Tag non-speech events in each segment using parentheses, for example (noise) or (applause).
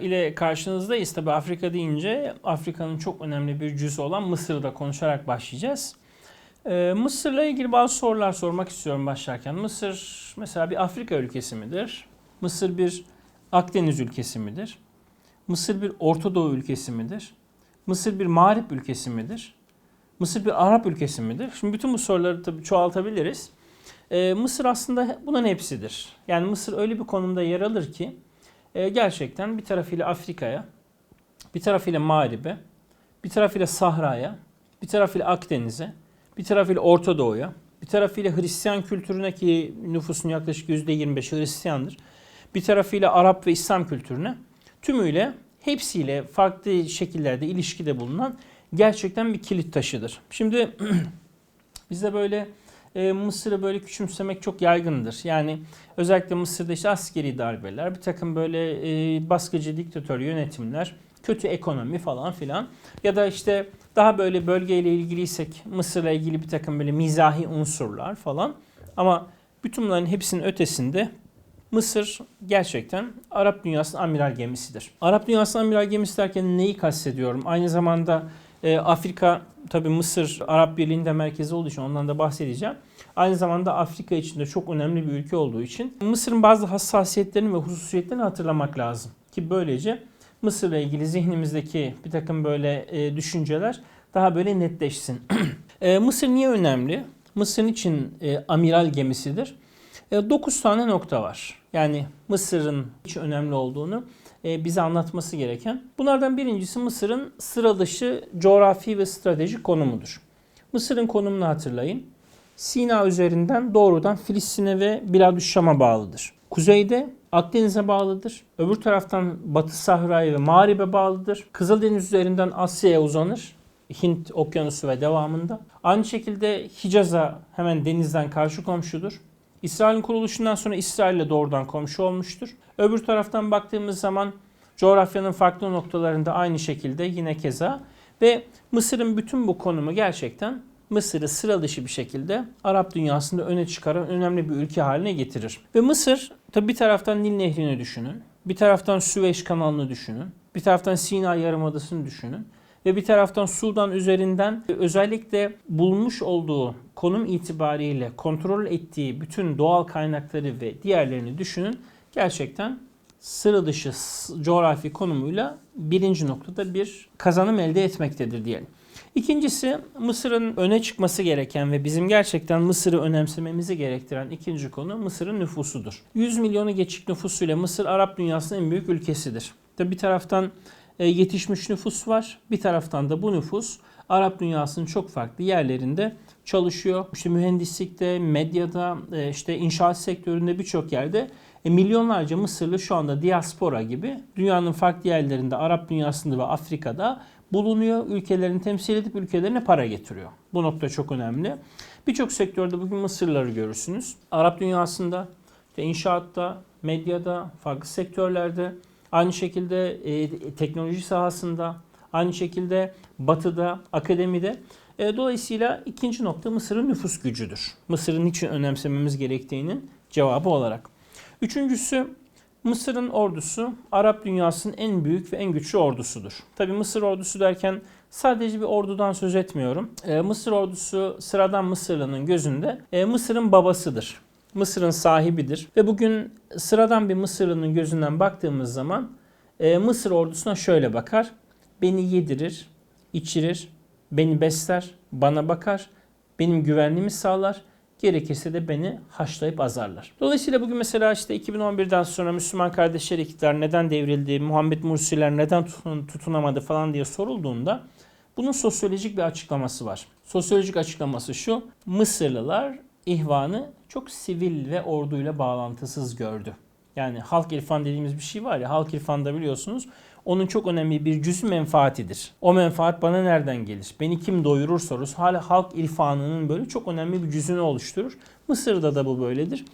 ile karşınızdayız. Tabi Afrika deyince Afrika'nın çok önemli bir cüzü olan Mısır'ı da konuşarak başlayacağız. Ee, Mısır'la ilgili bazı sorular sormak istiyorum başlarken. Mısır mesela bir Afrika ülkesi midir? Mısır bir Akdeniz ülkesi midir? Mısır bir Orta Doğu ülkesi midir? Mısır bir Mağrip ülkesi midir? Mısır bir Arap ülkesi midir? Şimdi bütün bu soruları tabii çoğaltabiliriz. Ee, Mısır aslında bunun hepsidir. Yani Mısır öyle bir konumda yer alır ki e, gerçekten bir tarafıyla Afrika'ya, bir tarafıyla Mağrib'e, bir tarafıyla Sahra'ya, bir tarafıyla Akdeniz'e, bir tarafıyla Orta Doğu'ya, bir tarafıyla Hristiyan kültürüne ki nüfusun yaklaşık %25'i Hristiyandır. Bir tarafıyla Arap ve İslam kültürüne tümüyle hepsiyle farklı şekillerde ilişkide bulunan gerçekten bir kilit taşıdır. Şimdi (clears throat) bizde böyle e, Mısır'ı böyle küçümsemek çok yaygındır. Yani özellikle Mısır'da işte askeri darbeler, bir takım böyle e, baskıcı diktatör yönetimler, kötü ekonomi falan filan ya da işte daha böyle bölgeyle ilgiliysek Mısır'la ilgili bir takım böyle mizahi unsurlar falan. Ama bütün bunların hepsinin ötesinde Mısır gerçekten Arap dünyasının amiral gemisidir. Arap dünyasının amiral gemisi derken neyi kastediyorum? Aynı zamanda e, Afrika tabi Mısır Arap Birliği'nde merkezi olduğu için ondan da bahsedeceğim. Aynı zamanda Afrika için de çok önemli bir ülke olduğu için Mısır'ın bazı hassasiyetlerini ve hususiyetlerini hatırlamak lazım. Ki böylece Mısır'la ilgili zihnimizdeki bir takım böyle e, düşünceler daha böyle netleşsin. (clears throat) e, Mısır niye önemli? Mısır için e, amiral gemisidir. 9 tane nokta var. Yani Mısır'ın hiç önemli olduğunu e, bize anlatması gereken. Bunlardan birincisi Mısır'ın sıra dışı coğrafi ve stratejik konumudur. Mısır'ın konumunu hatırlayın. Sina üzerinden doğrudan Filistin'e ve Biladüşşam'a bağlıdır. Kuzeyde Akdeniz'e bağlıdır. Öbür taraftan Batı Sahra'ya ve Mağrib'e bağlıdır. Kızıldeniz üzerinden Asya'ya uzanır. Hint okyanusu ve devamında. Aynı şekilde Hicaz'a hemen denizden karşı komşudur. İsrail'in kuruluşundan sonra İsrail'le doğrudan komşu olmuştur. Öbür taraftan baktığımız zaman coğrafyanın farklı noktalarında aynı şekilde yine keza ve Mısır'ın bütün bu konumu gerçekten Mısır'ı sıra dışı bir şekilde Arap dünyasında öne çıkaran önemli bir ülke haline getirir. Ve Mısır tabi bir taraftan Nil Nehri'ni düşünün, bir taraftan Süveyş kanalını düşünün, bir taraftan Sina Yarımadası'nı düşünün ve bir taraftan Sudan üzerinden özellikle bulmuş olduğu konum itibariyle kontrol ettiği bütün doğal kaynakları ve diğerlerini düşünün. Gerçekten sıra dışı coğrafi konumuyla birinci noktada bir kazanım elde etmektedir diyelim. İkincisi Mısır'ın öne çıkması gereken ve bizim gerçekten Mısır'ı önemsememizi gerektiren ikinci konu Mısır'ın nüfusudur. 100 milyonu geçik nüfusuyla Mısır Arap dünyasının en büyük ülkesidir. Tabi bir taraftan e, yetişmiş nüfus var. Bir taraftan da bu nüfus Arap dünyasının çok farklı yerlerinde çalışıyor. İşte mühendislikte, medyada, e, işte inşaat sektöründe birçok yerde e, milyonlarca Mısırlı şu anda diaspora gibi dünyanın farklı yerlerinde, Arap dünyasında ve Afrika'da bulunuyor. Ülkelerini temsil edip ülkelerine para getiriyor. Bu nokta çok önemli. Birçok sektörde bugün Mısırları görürsünüz. Arap dünyasında, işte inşaatta, medyada, farklı sektörlerde, aynı şekilde e, teknoloji sahasında, aynı şekilde batıda, akademide. E, dolayısıyla ikinci nokta Mısır'ın nüfus gücüdür. Mısır'ın niçin önemsememiz gerektiğinin cevabı olarak. Üçüncüsü Mısır'ın ordusu Arap dünyasının en büyük ve en güçlü ordusudur. Tabi Mısır ordusu derken sadece bir ordudan söz etmiyorum. E, Mısır ordusu sıradan Mısırlı'nın gözünde e, Mısır'ın babasıdır. Mısır'ın sahibidir. Ve bugün sıradan bir Mısırlı'nın gözünden baktığımız zaman e, Mısır ordusuna şöyle bakar. Beni yedirir, içirir, beni besler, bana bakar, benim güvenliğimi sağlar Gerekirse de beni haşlayıp azarlar. Dolayısıyla bugün mesela işte 2011'den sonra Müslüman kardeşler iktidar neden devrildi, Muhammed Mursiler neden tutun, tutunamadı falan diye sorulduğunda bunun sosyolojik bir açıklaması var. Sosyolojik açıklaması şu. Mısırlılar ihvanı çok sivil ve orduyla bağlantısız gördü. Yani halk irfan dediğimiz bir şey var ya halk irfanda biliyorsunuz onun çok önemli bir cüzü menfaatidir. O menfaat bana nereden gelir? Beni kim doyurur sorusu hala halk irfanının böyle çok önemli bir cüzünü oluşturur. Mısır'da da bu böyledir.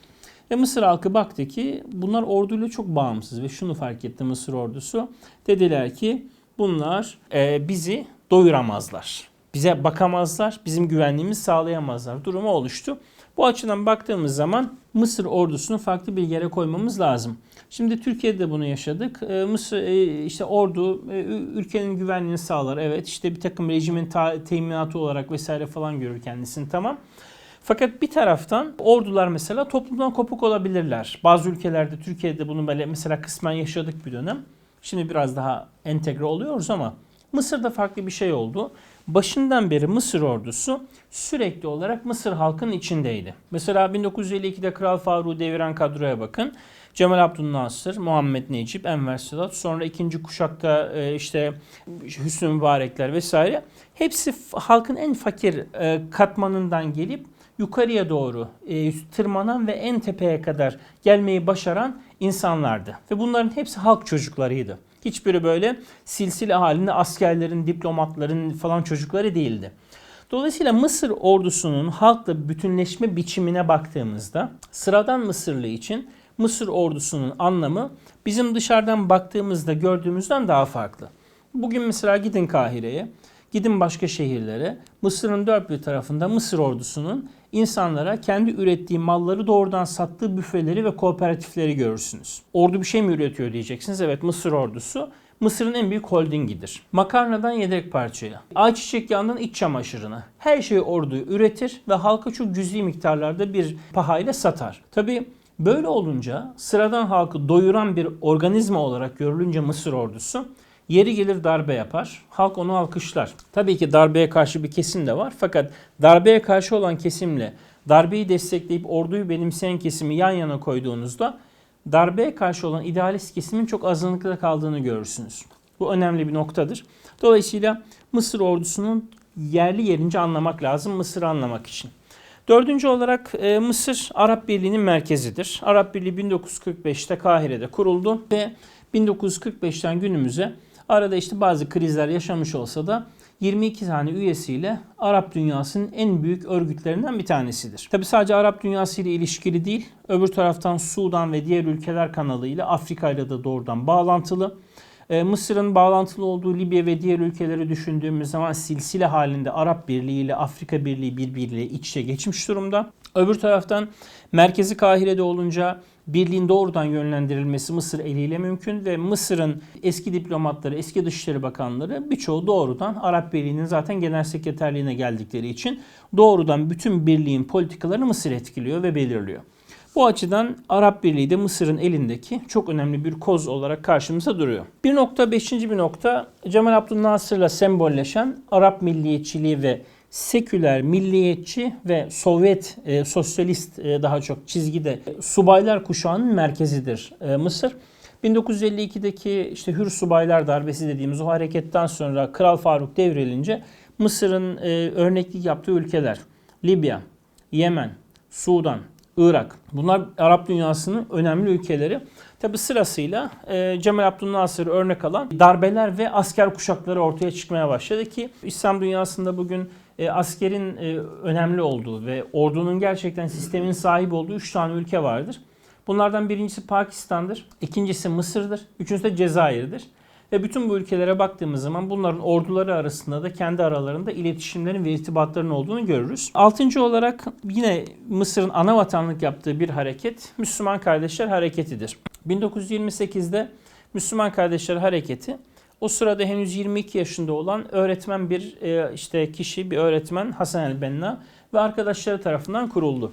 Ve Mısır halkı baktı ki bunlar orduyla çok bağımsız ve şunu fark etti Mısır ordusu. Dediler ki bunlar e, bizi doyuramazlar. Bize bakamazlar, bizim güvenliğimizi sağlayamazlar. Durumu oluştu. Bu açıdan baktığımız zaman Mısır ordusunu farklı bir yere koymamız lazım. Şimdi Türkiye'de de bunu yaşadık. Ee, Mısır e, işte ordu e, ülkenin güvenliğini sağlar. Evet işte bir takım rejimin teminatı olarak vesaire falan görür kendisini tamam. Fakat bir taraftan ordular mesela toplumdan kopuk olabilirler. Bazı ülkelerde Türkiye'de bunu böyle mesela kısmen yaşadık bir dönem. Şimdi biraz daha entegre oluyoruz ama Mısır'da farklı bir şey oldu. Başından beri Mısır ordusu sürekli olarak Mısır halkının içindeydi. Mesela 1952'de Kral Faruk'u deviren kadroya bakın. Cemal Abdülnasır, Muhammed Necip, Enver Sedat, sonra ikinci kuşakta e, işte Hüsnü Mübarekler vesaire. Hepsi halkın en fakir e, katmanından gelip yukarıya doğru e, tırmanan ve en tepeye kadar gelmeyi başaran insanlardı. Ve bunların hepsi halk çocuklarıydı. Hiçbiri böyle silsile halinde askerlerin, diplomatların falan çocukları değildi. Dolayısıyla Mısır ordusunun halkla bütünleşme biçimine baktığımızda sıradan Mısırlı için Mısır ordusunun anlamı bizim dışarıdan baktığımızda gördüğümüzden daha farklı. Bugün mesela gidin Kahire'ye, gidin başka şehirlere. Mısır'ın dört bir tarafında Mısır ordusunun insanlara kendi ürettiği malları doğrudan sattığı büfeleri ve kooperatifleri görürsünüz. Ordu bir şey mi üretiyor diyeceksiniz. Evet Mısır ordusu Mısır'ın en büyük holdingidir. Makarnadan yedek parçaya, ayçiçek yağından iç çamaşırına her şeyi ordu üretir ve halka çok cüzi miktarlarda bir pahayla satar. Tabi böyle olunca sıradan halkı doyuran bir organizma olarak görülünce Mısır ordusu Yeri gelir darbe yapar. Halk onu alkışlar. Tabii ki darbeye karşı bir kesim de var. Fakat darbeye karşı olan kesimle darbeyi destekleyip orduyu benimseyen kesimi yan yana koyduğunuzda darbeye karşı olan idealist kesimin çok azınlıkta kaldığını görürsünüz. Bu önemli bir noktadır. Dolayısıyla Mısır ordusunun yerli yerince anlamak lazım Mısır'ı anlamak için. Dördüncü olarak e, Mısır Arap Birliği'nin merkezidir. Arap Birliği 1945'te Kahire'de kuruldu ve 1945'ten günümüze arada işte bazı krizler yaşamış olsa da 22 tane üyesiyle Arap dünyasının en büyük örgütlerinden bir tanesidir. Tabi sadece Arap dünyası ile ilişkili değil, öbür taraftan Sudan ve diğer ülkeler kanalıyla Afrika ile de doğrudan bağlantılı. Ee, Mısır'ın bağlantılı olduğu Libya ve diğer ülkeleri düşündüğümüz zaman silsile halinde Arap Birliği ile Afrika Birliği birbiriyle iç içe geçmiş durumda. Öbür taraftan merkezi Kahire'de olunca birliğin doğrudan yönlendirilmesi Mısır eliyle mümkün ve Mısır'ın eski diplomatları, eski dışişleri bakanları birçoğu doğrudan Arap Birliği'nin zaten genel sekreterliğine geldikleri için doğrudan bütün birliğin politikalarını Mısır etkiliyor ve belirliyor. Bu açıdan Arap Birliği de Mısır'ın elindeki çok önemli bir koz olarak karşımıza duruyor. Bir nokta, beşinci bir nokta Cemal Abdülnasır'la sembolleşen Arap milliyetçiliği ve seküler, milliyetçi ve Sovyet e, sosyalist e, daha çok çizgide subaylar kuşağının merkezidir e, Mısır. 1952'deki işte Hür Subaylar Darbesi dediğimiz o hareketten sonra Kral Faruk devrilince Mısır'ın e, örneklik yaptığı ülkeler Libya, Yemen, Sudan, Irak. Bunlar Arap dünyasının önemli ülkeleri. Tabi sırasıyla e, Cemal Abdülnasır'ı örnek alan darbeler ve asker kuşakları ortaya çıkmaya başladı ki İslam dünyasında bugün e, askerin e, önemli olduğu ve ordunun gerçekten sistemin sahibi olduğu 3 tane ülke vardır. Bunlardan birincisi Pakistan'dır, ikincisi Mısır'dır, üçüncüsü de Cezayir'dir. Ve bütün bu ülkelere baktığımız zaman bunların orduları arasında da kendi aralarında iletişimlerin ve irtibatların olduğunu görürüz. Altıncı olarak yine Mısır'ın ana vatanlık yaptığı bir hareket Müslüman Kardeşler Hareketi'dir. 1928'de Müslüman Kardeşler Hareketi o sırada henüz 22 yaşında olan öğretmen bir e, işte kişi, bir öğretmen Hasan el-Benna ve arkadaşları tarafından kuruldu.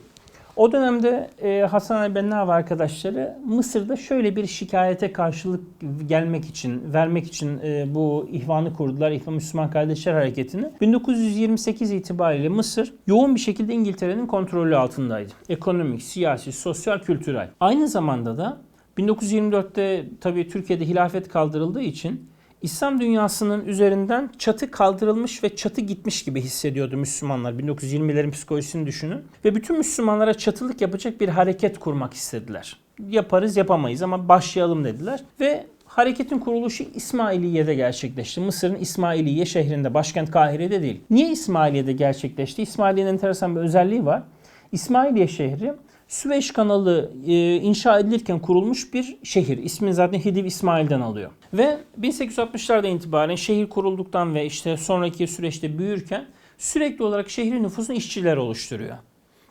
O dönemde e, Hasan el-Benna ve arkadaşları Mısır'da şöyle bir şikayete karşılık gelmek için, vermek için e, bu ihvanı kurdular. İhvan Müslüman Kardeşler Hareketi'ni. 1928 itibariyle Mısır yoğun bir şekilde İngiltere'nin kontrolü altındaydı. Ekonomik, siyasi, sosyal, kültürel. Aynı zamanda da 1924'te tabii Türkiye'de hilafet kaldırıldığı için İslam dünyasının üzerinden çatı kaldırılmış ve çatı gitmiş gibi hissediyordu Müslümanlar. 1920'lerin psikolojisini düşünün. Ve bütün Müslümanlara çatılık yapacak bir hareket kurmak istediler. Yaparız yapamayız ama başlayalım dediler. Ve hareketin kuruluşu İsmailiye'de gerçekleşti. Mısır'ın İsmailiye şehrinde, başkent Kahire'de değil. Niye İsmailiye'de gerçekleşti? İsmailiye'nin enteresan bir özelliği var. İsmailiye şehri Süveyş kanalı e, inşa edilirken kurulmuş bir şehir. İsmini zaten Hidiv İsmail'den alıyor. Ve 1860'lardan itibaren şehir kurulduktan ve işte sonraki süreçte büyürken sürekli olarak şehrin nüfusunu işçiler oluşturuyor.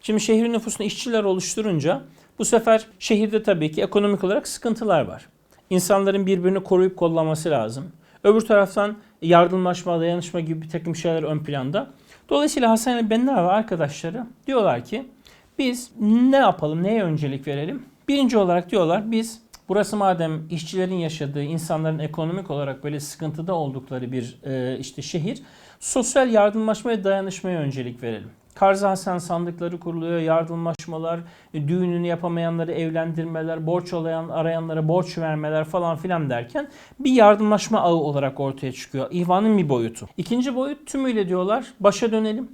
Şimdi şehrin nüfusunu işçiler oluşturunca bu sefer şehirde tabii ki ekonomik olarak sıkıntılar var. İnsanların birbirini koruyup kollaması lazım. Öbür taraftan yardımlaşma, dayanışma gibi bir takım şeyler ön planda. Dolayısıyla Hasan el Benna ve arkadaşları diyorlar ki biz ne yapalım, neye öncelik verelim? Birinci olarak diyorlar biz burası madem işçilerin yaşadığı, insanların ekonomik olarak böyle sıkıntıda oldukları bir e, işte şehir, sosyal yardımlaşma ve dayanışmaya öncelik verelim. Karzı Hasan sandıkları kuruluyor, yardımlaşmalar, e, düğününü yapamayanları evlendirmeler, borç alayan, arayanlara borç vermeler falan filan derken bir yardımlaşma ağı olarak ortaya çıkıyor. İhvanın bir boyutu. İkinci boyut tümüyle diyorlar başa dönelim.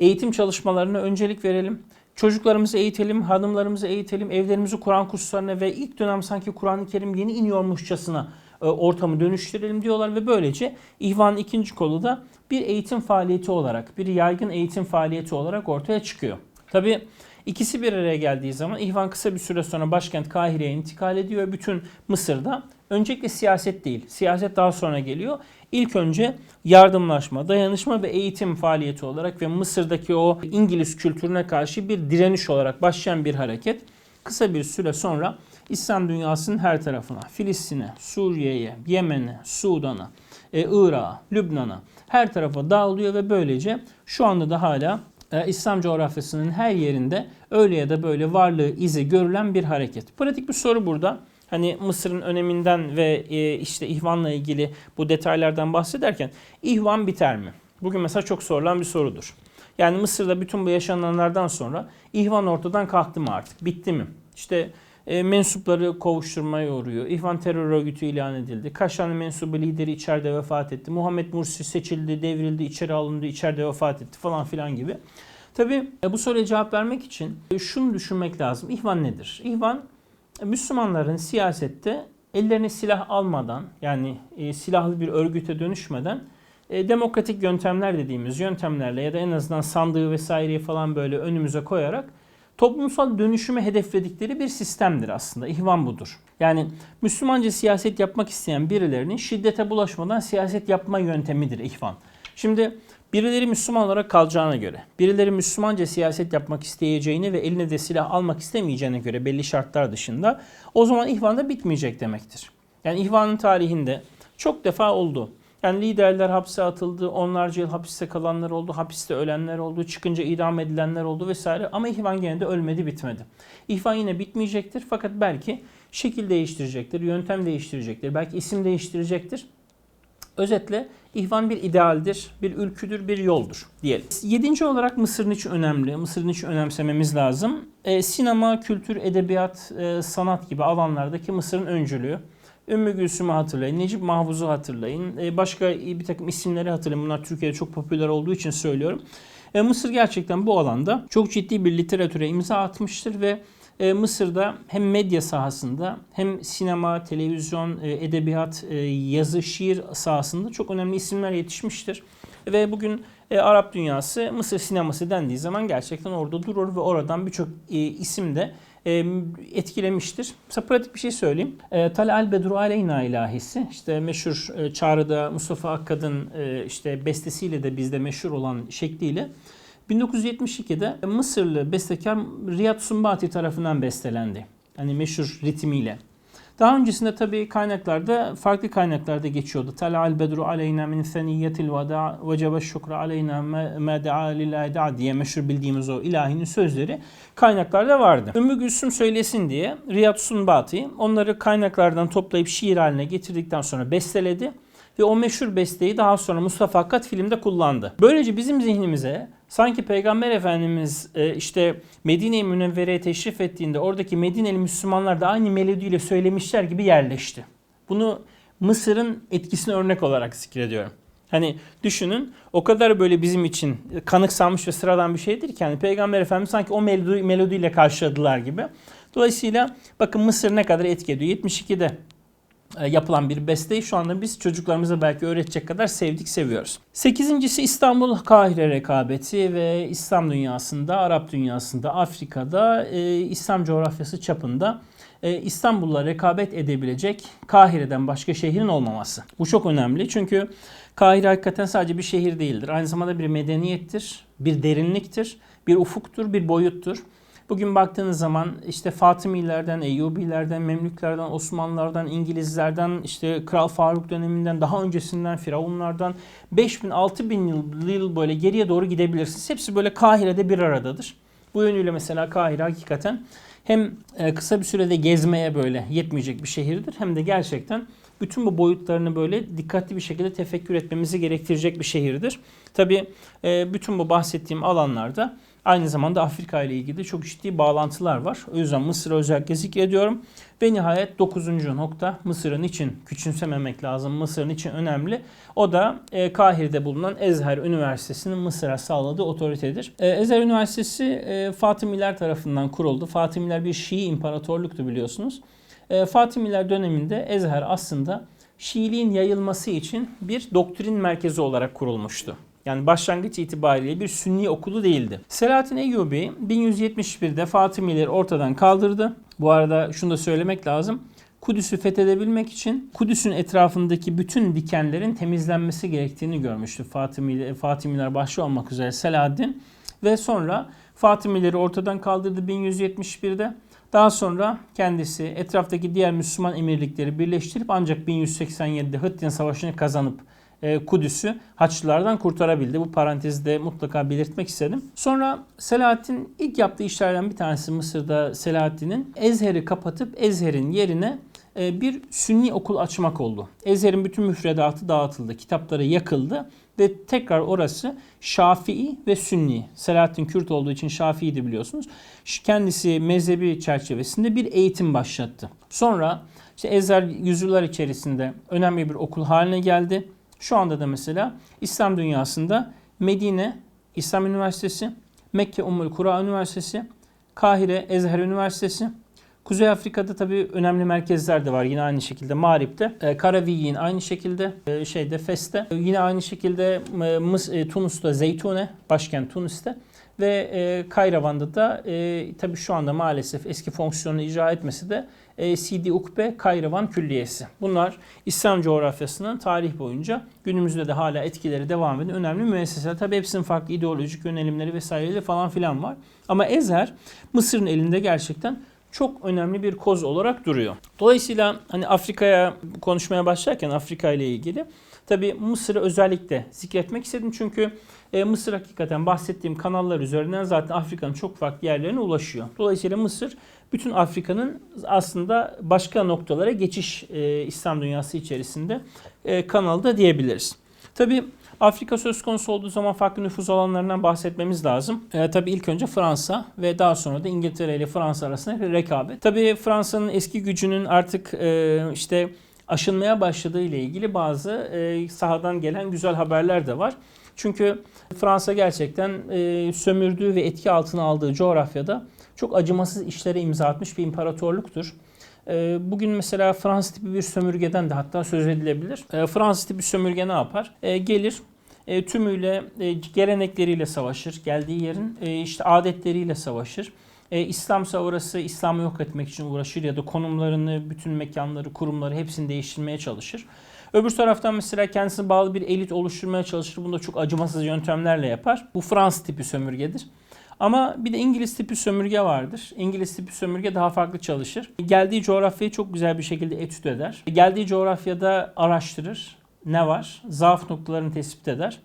Eğitim çalışmalarına öncelik verelim. Çocuklarımızı eğitelim, hanımlarımızı eğitelim, evlerimizi Kur'an kurslarına ve ilk dönem sanki Kur'an-ı Kerim yeni iniyormuşçasına e, ortamı dönüştürelim diyorlar ve böylece İhvan'ın ikinci kolu da bir eğitim faaliyeti olarak, bir yaygın eğitim faaliyeti olarak ortaya çıkıyor. Tabi ikisi bir araya geldiği zaman İhvan kısa bir süre sonra başkent Kahire'ye intikal ediyor. Bütün Mısır'da öncelikle siyaset değil, siyaset daha sonra geliyor. İlk önce yardımlaşma, dayanışma ve eğitim faaliyeti olarak ve Mısır'daki o İngiliz kültürüne karşı bir direniş olarak başlayan bir hareket. Kısa bir süre sonra İslam dünyasının her tarafına, Filistin'e, Suriye'ye, Yemen'e, Sudan'a, e, Irak'a, Lübnan'a her tarafa dağılıyor ve böylece şu anda da hala e, İslam coğrafyasının her yerinde öyle ya da böyle varlığı izi görülen bir hareket. Pratik bir soru burada. Hani Mısır'ın öneminden ve e, işte ihvanla ilgili bu detaylardan bahsederken ihvan biter mi? Bugün mesela çok sorulan bir sorudur. Yani Mısır'da bütün bu yaşananlardan sonra ihvan ortadan kalktı mı artık? Bitti mi? İşte e, mensupları kovuşturmaya uğruyor. İhvan terör örgütü ilan edildi. Kaç tane mensubu lideri içeride vefat etti. Muhammed Mursi seçildi, devrildi, içeri alındı, içeride vefat etti falan filan gibi. Tabi e, bu soruya cevap vermek için e, şunu düşünmek lazım. İhvan nedir? İhvan Müslümanların siyasette ellerine silah almadan yani e, silahlı bir örgüte dönüşmeden e, demokratik yöntemler dediğimiz yöntemlerle ya da en azından sandığı vesaireyi falan böyle önümüze koyarak toplumsal dönüşüme hedefledikleri bir sistemdir aslında. İhvan budur. Yani Müslümanca siyaset yapmak isteyen birilerinin şiddete bulaşmadan siyaset yapma yöntemidir ihvan. Şimdi birileri Müslüman olarak kalacağına göre, birileri Müslümanca siyaset yapmak isteyeceğini ve eline de silah almak istemeyeceğine göre belli şartlar dışında o zaman ihvan da bitmeyecek demektir. Yani ihvanın tarihinde çok defa oldu. Yani liderler hapse atıldı, onlarca yıl hapiste kalanlar oldu, hapiste ölenler oldu, çıkınca idam edilenler oldu vesaire. Ama ihvan gene de ölmedi bitmedi. İhvan yine bitmeyecektir fakat belki şekil değiştirecektir, yöntem değiştirecektir, belki isim değiştirecektir. Özetle ihvan bir idealdir, bir ülküdür, bir yoldur diyelim. Yedinci olarak Mısır'ın için önemli, Mısır'ın için önemsememiz lazım. E, sinema, kültür, edebiyat, e, sanat gibi alanlardaki Mısır'ın öncülüğü. Ümmü Gülsüm'ü hatırlayın, Necip Mahfuz'u hatırlayın, e, başka bir takım isimleri hatırlayın. Bunlar Türkiye'de çok popüler olduğu için söylüyorum. E, Mısır gerçekten bu alanda çok ciddi bir literatüre imza atmıştır ve e, Mısır'da hem medya sahasında hem sinema, televizyon, edebiyat, yazı, şiir sahasında çok önemli isimler yetişmiştir. Ve bugün Arap dünyası Mısır sineması dendiği zaman gerçekten orada durur ve oradan birçok isim de etkilemiştir. Mesela pratik bir şey söyleyeyim. E, Tal al Bedru Aleyna ilahisi işte meşhur e, çağrıda Mustafa Akkad'ın e, işte bestesiyle de bizde meşhur olan şekliyle 1972'de Mısırlı bestekar Riyad Sumbati tarafından bestelendi. Hani meşhur ritmiyle. Daha öncesinde tabii kaynaklarda farklı kaynaklarda geçiyordu. Tala'al bedru aleyna min seniyyetil vada vecebe şükre aleyna ma da'a lillahi diye meşhur bildiğimiz o ilahinin sözleri kaynaklarda vardı. Ümmü Gülsüm söylesin diye Riyad Sunbati onları kaynaklardan toplayıp şiir haline getirdikten sonra besteledi ve o meşhur besteyi daha sonra Mustafa Hakkad filmde kullandı. Böylece bizim zihnimize sanki Peygamber Efendimiz e, işte Medine-i Münevvere'ye teşrif ettiğinde oradaki Medineli Müslümanlar da aynı melodiyle söylemişler gibi yerleşti. Bunu Mısır'ın etkisine örnek olarak zikrediyorum. Hani düşünün o kadar böyle bizim için kanıksanmış ve sıradan bir şeydir ki hani Peygamber Efendimiz sanki o melodi, melodiyle karşıladılar gibi. Dolayısıyla bakın Mısır ne kadar etki ediyor. 72'de e, yapılan bir besteyi şu anda biz çocuklarımıza belki öğretecek kadar sevdik, seviyoruz. Sekizincisi İstanbul Kahire rekabeti ve İslam dünyasında, Arap dünyasında, Afrika'da, e, İslam coğrafyası çapında e, İstanbul'la rekabet edebilecek Kahire'den başka şehrin olmaması. Bu çok önemli çünkü Kahire hakikaten sadece bir şehir değildir. Aynı zamanda bir medeniyettir, bir derinliktir bir ufuktur, bir boyuttur. Bugün baktığınız zaman işte Fatımilerden, Eyyubilerden, Memlüklerden, Osmanlılardan, İngilizlerden, işte Kral Faruk döneminden, daha öncesinden Firavunlardan 5000 6000 yıl, yıl böyle geriye doğru gidebilirsiniz. Hepsi böyle Kahire'de bir aradadır. Bu yönüyle mesela Kahire hakikaten hem e, kısa bir sürede gezmeye böyle yetmeyecek bir şehirdir hem de gerçekten bütün bu boyutlarını böyle dikkatli bir şekilde tefekkür etmemizi gerektirecek bir şehirdir. Tabi bütün bu bahsettiğim alanlarda aynı zamanda Afrika ile ilgili çok ciddi bağlantılar var. O yüzden Mısır'ı özellikle zikrediyorum. Ve nihayet 9. nokta Mısır'ın için küçümsememek lazım. Mısır'ın için önemli. O da e, Kahire'de bulunan Ezher Üniversitesi'nin Mısır'a sağladığı otoritedir. E, Ezher Üniversitesi e, Fatımiler tarafından kuruldu. Fatımiler bir Şii imparatorluktu biliyorsunuz. E, Fatimiler döneminde Ezher aslında Şiiliğin yayılması için bir doktrin merkezi olarak kurulmuştu. Yani başlangıç itibariyle bir sünni okulu değildi. Selahattin Eyyubi 1171'de Fatimileri ortadan kaldırdı. Bu arada şunu da söylemek lazım. Kudüs'ü fethedebilmek için Kudüs'ün etrafındaki bütün dikenlerin temizlenmesi gerektiğini görmüştü Fatimiler, Fatimiler başta olmak üzere Selahaddin. Ve sonra Fatimileri ortadan kaldırdı 1171'de. Daha sonra kendisi etraftaki diğer Müslüman emirlikleri birleştirip ancak 1187'de Hıttin Savaşı'nı kazanıp e, Kudüs'ü Haçlılardan kurtarabildi. Bu parantezde mutlaka belirtmek istedim. Sonra Selahaddin ilk yaptığı işlerden bir tanesi Mısır'da Selahaddin'in Ezher'i kapatıp Ezher'in yerine e, bir sünni okul açmak oldu. Ezher'in bütün müfredatı dağıtıldı, kitapları yakıldı ve tekrar orası Şafii ve Sünni. Selahaddin Kürt olduğu için Şafii'di biliyorsunuz. Kendisi mezhebi çerçevesinde bir eğitim başlattı. Sonra işte Ezher yüzyıllar içerisinde önemli bir okul haline geldi. Şu anda da mesela İslam dünyasında Medine İslam Üniversitesi, Mekke Ummul Kura Üniversitesi, Kahire Ezher Üniversitesi, Kuzey Afrika'da tabii önemli merkezler de var yine aynı şekilde Marib'de. E, Karaviyin aynı şekilde e, şeyde Fes'te. E, yine aynı şekilde e, Mıs, e, Tunus'ta Zeytune, başkent Tunus'ta ve e, Kayravan'da da e, tabii şu anda maalesef eski fonksiyonunu icra etmesi de e, Sidi Ukbe Kayravan Külliyesi. Bunlar İslam coğrafyasının tarih boyunca günümüzde de hala etkileri devam eden önemli müesseseler. Tabii hepsinin farklı ideolojik yönelimleri vesaireleri falan filan var. Ama Ezher Mısır'ın elinde gerçekten çok önemli bir koz olarak duruyor. Dolayısıyla hani Afrika'ya konuşmaya başlarken Afrika ile ilgili tabi Mısır'ı özellikle zikretmek istedim çünkü e, Mısır hakikaten bahsettiğim kanallar üzerinden zaten Afrika'nın çok farklı yerlerine ulaşıyor. Dolayısıyla Mısır bütün Afrika'nın aslında başka noktalara geçiş e, İslam dünyası içerisinde e, kanalı da diyebiliriz. Tabi Afrika söz konusu olduğu zaman farklı nüfus alanlarından bahsetmemiz lazım. E, tabii ilk önce Fransa ve daha sonra da İngiltere ile Fransa arasında bir rekabet. Tabii Fransa'nın eski gücünün artık e, işte aşınmaya başladığı ile ilgili bazı e, sahadan gelen güzel haberler de var. Çünkü Fransa gerçekten e, sömürdüğü ve etki altına aldığı coğrafyada çok acımasız işlere imza atmış bir imparatorluktur. Ee, bugün mesela Fransız tipi bir sömürgeden de hatta söz edilebilir. Ee, Fransız tipi sömürge ne yapar? Ee, gelir e, tümüyle e, gelenekleriyle savaşır. Geldiği yerin e, işte adetleriyle savaşır. İslamsa orası İslam'ı yok etmek için uğraşır ya da konumlarını, bütün mekanları, kurumları hepsini değiştirmeye çalışır. Öbür taraftan mesela kendisine bağlı bir elit oluşturmaya çalışır. Bunu da çok acımasız yöntemlerle yapar. Bu Fransız tipi sömürgedir. Ama bir de İngiliz tipi sömürge vardır. İngiliz tipi sömürge daha farklı çalışır. Geldiği coğrafyayı çok güzel bir şekilde etüt eder. Geldiği coğrafyada araştırır. Ne var? Zaaf noktalarını tespit eder.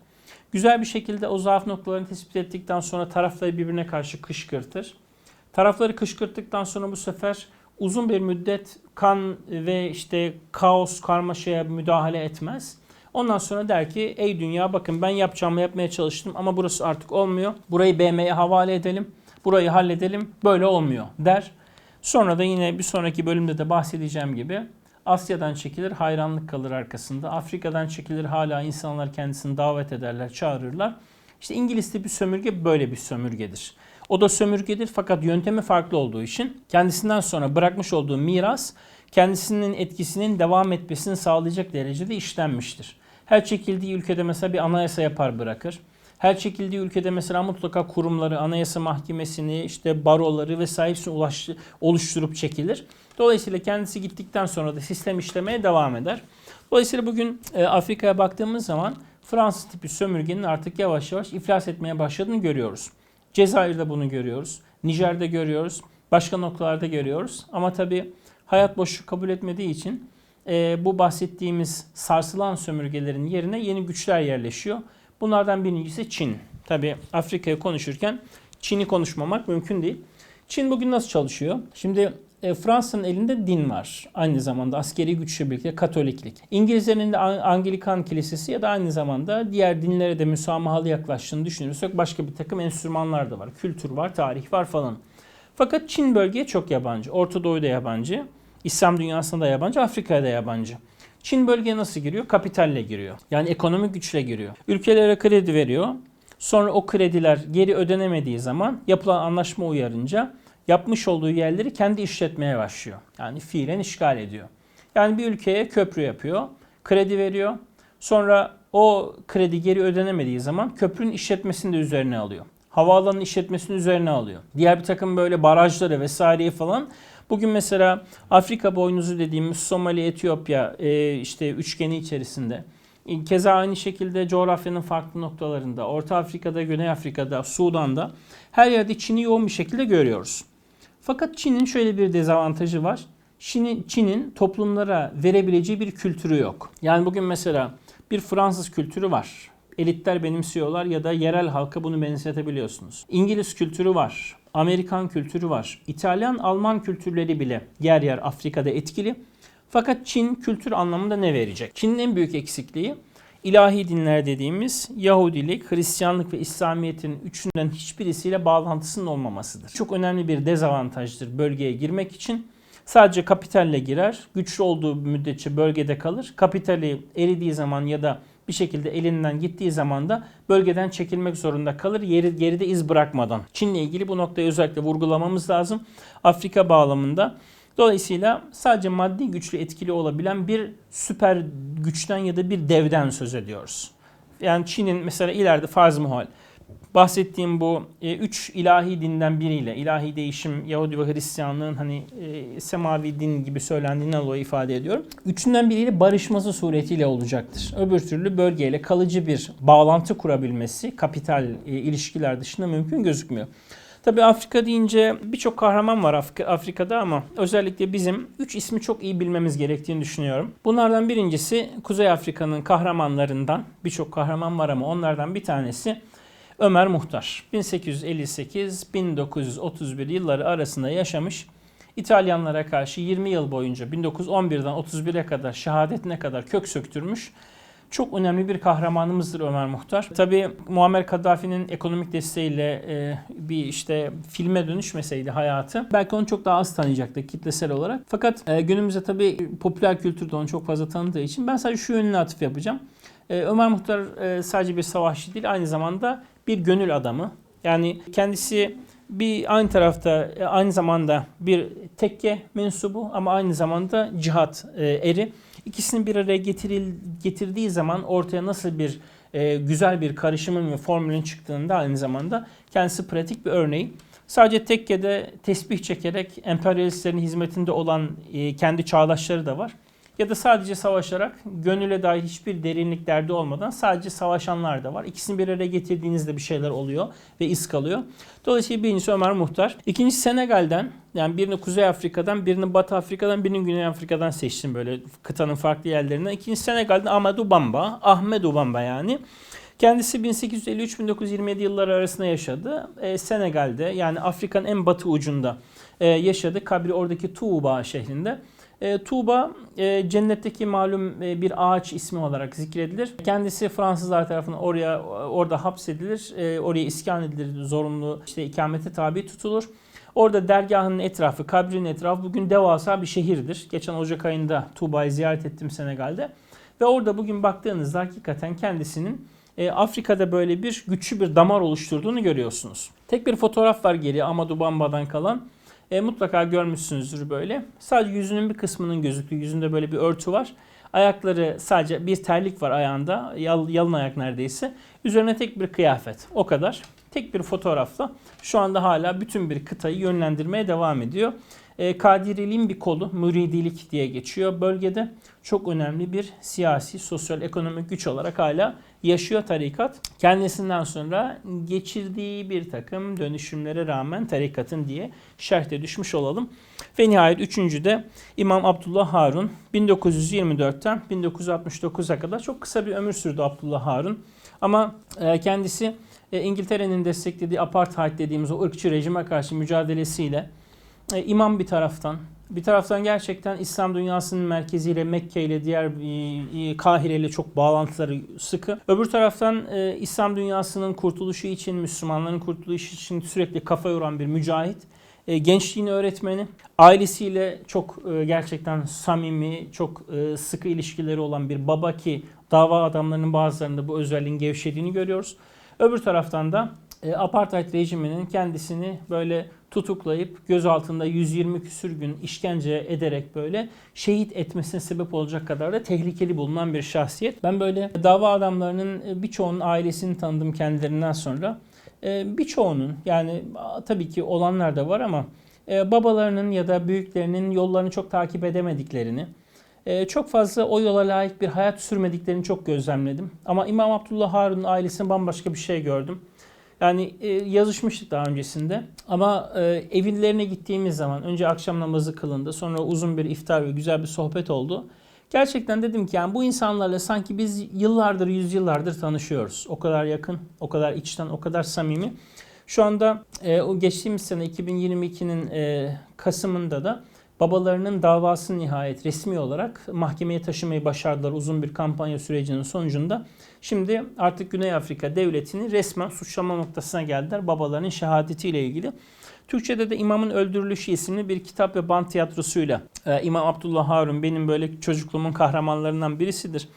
Güzel bir şekilde o zaaf noktalarını tespit ettikten sonra tarafları birbirine karşı kışkırtır. Tarafları kışkırttıktan sonra bu sefer uzun bir müddet kan ve işte kaos, karmaşaya müdahale etmez. Ondan sonra der ki ey dünya bakın ben yapacağımı yapmaya çalıştım ama burası artık olmuyor. Burayı BM'ye havale edelim. Burayı halledelim. Böyle olmuyor der. Sonra da yine bir sonraki bölümde de bahsedeceğim gibi Asya'dan çekilir hayranlık kalır arkasında. Afrika'dan çekilir hala insanlar kendisini davet ederler, çağırırlar. İşte İngiliz tipi sömürge böyle bir sömürgedir. O da sömürgedir fakat yöntemi farklı olduğu için kendisinden sonra bırakmış olduğu miras kendisinin etkisinin devam etmesini sağlayacak derecede işlenmiştir. Her çekildiği ülkede mesela bir anayasa yapar bırakır. Her çekildiği ülkede mesela mutlaka kurumları, anayasa mahkemesini, işte baroları vesaire ulaştı, oluşturup çekilir. Dolayısıyla kendisi gittikten sonra da sistem işlemeye devam eder. Dolayısıyla bugün e, Afrika'ya baktığımız zaman Fransız tipi sömürgenin artık yavaş yavaş iflas etmeye başladığını görüyoruz. Cezayir'de bunu görüyoruz. Nijer'de görüyoruz. Başka noktalarda görüyoruz. Ama tabii hayat boşluk kabul etmediği için e, bu bahsettiğimiz sarsılan sömürgelerin yerine yeni güçler yerleşiyor. Bunlardan birincisi Çin. Tabii Afrika'yı konuşurken Çin'i konuşmamak mümkün değil. Çin bugün nasıl çalışıyor? Şimdi e, Fransa'nın elinde din var. Aynı zamanda askeri güçle birlikte Katoliklik. İngilizlerin An- Anglikan Kilisesi ya da aynı zamanda diğer dinlere de müsamahalı yaklaştığını düşünürsek başka bir takım enstrümanlar da var. Kültür var, tarih var falan. Fakat Çin bölgeye çok yabancı. Orta Doğu'da yabancı. İslam dünyasında da yabancı, Afrika'da da yabancı. Çin bölgeye nasıl giriyor? Kapitalle giriyor. Yani ekonomik güçle giriyor. Ülkelere kredi veriyor. Sonra o krediler geri ödenemediği zaman yapılan anlaşma uyarınca yapmış olduğu yerleri kendi işletmeye başlıyor. Yani fiilen işgal ediyor. Yani bir ülkeye köprü yapıyor, kredi veriyor. Sonra o kredi geri ödenemediği zaman köprünün işletmesini de üzerine alıyor. Havaalanının işletmesini üzerine alıyor. Diğer bir takım böyle barajları vesaireyi falan Bugün mesela Afrika boynuzu dediğimiz Somali, Etiyopya e, işte üçgeni içerisinde e, Keza aynı şekilde coğrafyanın farklı noktalarında, Orta Afrika'da, Güney Afrika'da, Sudan'da her yerde Çin'i yoğun bir şekilde görüyoruz. Fakat Çin'in şöyle bir dezavantajı var. Çin'in, Çin'in toplumlara verebileceği bir kültürü yok. Yani bugün mesela bir Fransız kültürü var. Elitler benimsiyorlar ya da yerel halka bunu benzetebiliyorsunuz. İngiliz kültürü var. Amerikan kültürü var. İtalyan, Alman kültürleri bile yer yer Afrika'da etkili. Fakat Çin kültür anlamında ne verecek? Çin'in en büyük eksikliği ilahi dinler dediğimiz Yahudilik, Hristiyanlık ve İslamiyet'in üçünden hiçbirisiyle bağlantısının olmamasıdır. Çok önemli bir dezavantajdır bölgeye girmek için. Sadece kapitalle girer, güçlü olduğu müddetçe bölgede kalır. Kapitali eridiği zaman ya da bir şekilde elinden gittiği zaman da bölgeden çekilmek zorunda kalır. Yeri, geride iz bırakmadan. Çin'le ilgili bu noktayı özellikle vurgulamamız lazım. Afrika bağlamında. Dolayısıyla sadece maddi güçlü etkili olabilen bir süper güçten ya da bir devden söz ediyoruz. Yani Çin'in mesela ileride farz muhal bahsettiğim bu e, üç ilahi dinden biriyle ilahi değişim Yahudi ve Hristiyanlığın hani e, semavi din gibi söylendiğinden dolayı ifade ediyorum. Üçünden biriyle barışması suretiyle olacaktır. Öbür türlü bölgeyle kalıcı bir bağlantı kurabilmesi kapital e, ilişkiler dışında mümkün gözükmüyor. Tabi Afrika deyince birçok kahraman var Afrika, Afrika'da ama özellikle bizim 3 ismi çok iyi bilmemiz gerektiğini düşünüyorum. Bunlardan birincisi Kuzey Afrika'nın kahramanlarından birçok kahraman var ama onlardan bir tanesi Ömer Muhtar. 1858-1931 yılları arasında yaşamış. İtalyanlara karşı 20 yıl boyunca 1911'den 31'e kadar şehadetine kadar kök söktürmüş. Çok önemli bir kahramanımızdır Ömer Muhtar. Tabi Muammer Kaddafi'nin ekonomik desteğiyle e, bir işte filme dönüşmeseydi hayatı belki onu çok daha az tanıyacaktık kitlesel olarak. Fakat e, günümüzde tabi popüler kültürde onu çok fazla tanıdığı için ben sadece şu yönüne atıf yapacağım. E, Ömer Muhtar e, sadece bir savaşçı değil aynı zamanda bir gönül adamı. Yani kendisi bir aynı tarafta e, aynı zamanda bir tekke mensubu ama aynı zamanda cihat e, eri. İkisini bir araya getiril, getirdiği zaman ortaya nasıl bir güzel bir karışımın ve formülün çıktığında aynı zamanda kendisi pratik bir örneği. Sadece tekkede tesbih çekerek emperyalistlerin hizmetinde olan kendi çağdaşları da var ya da sadece savaşarak gönüle dair hiçbir derinlik derdi olmadan sadece savaşanlar da var. İkisini bir araya getirdiğinizde bir şeyler oluyor ve iz kalıyor. Dolayısıyla birincisi Ömer Muhtar. İkincisi Senegal'den yani birini Kuzey Afrika'dan, birini Batı Afrika'dan, birini Güney Afrika'dan seçtim böyle kıtanın farklı yerlerinden. İkincisi Senegal'den Amadou Bamba, Ahmedou Bamba yani. Kendisi 1853-1927 yılları arasında yaşadı. E, Senegal'de yani Afrika'nın en batı ucunda e, yaşadı. Kabri oradaki Touba şehrinde. E, Tuğba e, cennetteki malum e, bir ağaç ismi olarak zikredilir. Kendisi Fransızlar tarafından oraya orada hapsedilir. E, oraya iskan edilir. Zorunlu işte ikamete tabi tutulur. Orada dergahının etrafı, kabrinin etrafı bugün devasa bir şehirdir. Geçen Ocak ayında Tuğba'yı ziyaret ettim Senegal'de. Ve orada bugün baktığınızda hakikaten kendisinin e, Afrika'da böyle bir güçlü bir damar oluşturduğunu görüyorsunuz. Tek bir fotoğraf var geri Amadou Bamba'dan kalan. E, mutlaka görmüşsünüzdür böyle. Sadece yüzünün bir kısmının gözüktüğü, yüzünde böyle bir örtü var. Ayakları sadece bir terlik var ayağında, yal, yalın ayak neredeyse. Üzerine tek bir kıyafet, o kadar. Tek bir fotoğrafla şu anda hala bütün bir kıtayı yönlendirmeye devam ediyor. E, Kadiriliğin bir kolu, müridilik diye geçiyor bölgede. Çok önemli bir siyasi, sosyal, ekonomik güç olarak hala yaşıyor tarikat. Kendisinden sonra geçirdiği bir takım dönüşümlere rağmen tarikatın diye şerhte düşmüş olalım. Ve nihayet üçüncü de İmam Abdullah Harun 1924'ten 1969'a kadar çok kısa bir ömür sürdü Abdullah Harun. Ama e, kendisi e, İngiltere'nin desteklediği apartheid dediğimiz o ırkçı rejime karşı mücadelesiyle e, imam bir taraftan, bir taraftan gerçekten İslam dünyasının merkeziyle Mekke ile diğer e, e, Kahire ile çok bağlantıları sıkı. Öbür taraftan e, İslam dünyasının kurtuluşu için, Müslümanların kurtuluşu için sürekli kafa yoran bir mücahit. Gençliğini öğretmeni, ailesiyle çok gerçekten samimi, çok sıkı ilişkileri olan bir baba ki dava adamlarının bazılarında bu özelliğin gevşediğini görüyoruz. Öbür taraftan da e, apartheid rejiminin kendisini böyle tutuklayıp gözaltında 120 küsür gün işkence ederek böyle şehit etmesine sebep olacak kadar da tehlikeli bulunan bir şahsiyet. Ben böyle dava adamlarının e, birçoğunun ailesini tanıdım kendilerinden sonra. E, Birçoğunun yani tabii ki olanlar da var ama e, babalarının ya da büyüklerinin yollarını çok takip edemediklerini, e, çok fazla o yola layık bir hayat sürmediklerini çok gözlemledim. Ama İmam Abdullah Harun'un ailesinde bambaşka bir şey gördüm. Yani e, yazışmıştık daha öncesinde ama e, evlerine gittiğimiz zaman önce akşam namazı kılındı sonra uzun bir iftar ve güzel bir sohbet oldu. Gerçekten dedim ki yani bu insanlarla sanki biz yıllardır, yüzyıllardır tanışıyoruz. O kadar yakın, o kadar içten, o kadar samimi. Şu anda e, o geçtiğimiz sene 2022'nin e, Kasım'ında da babalarının davasını nihayet resmi olarak mahkemeye taşımayı başardılar uzun bir kampanya sürecinin sonucunda. Şimdi artık Güney Afrika devletini resmen suçlama noktasına geldiler babalarının şehadetiyle ilgili. Türkçe'de de İmamın Öldürülüşü isimli bir kitap ve band tiyatrosuyla e, İmam Abdullah Harun benim böyle çocukluğumun kahramanlarından birisidir.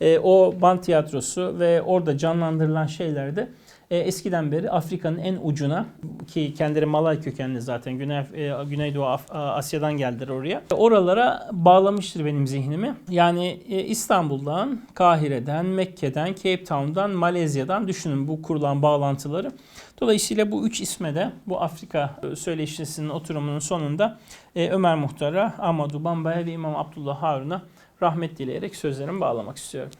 E, o band tiyatrosu ve orada canlandırılan şeylerde e, eskiden beri Afrika'nın en ucuna ki kendileri Malay kökenli zaten Güney, e, Güneydoğu Af- Asya'dan geldiler oraya. Oralara bağlamıştır benim zihnimi. Yani e, İstanbul'dan, Kahire'den, Mekke'den, Cape Town'dan, Malezya'dan düşünün bu kurulan bağlantıları. Dolayısıyla bu üç isme de bu Afrika e, söyleşisinin oturumunun sonunda e, Ömer Muhtar'a, Amadou Bamba'ya ve İmam Abdullah Harun'a rahmet dileyerek sözlerimi bağlamak istiyorum.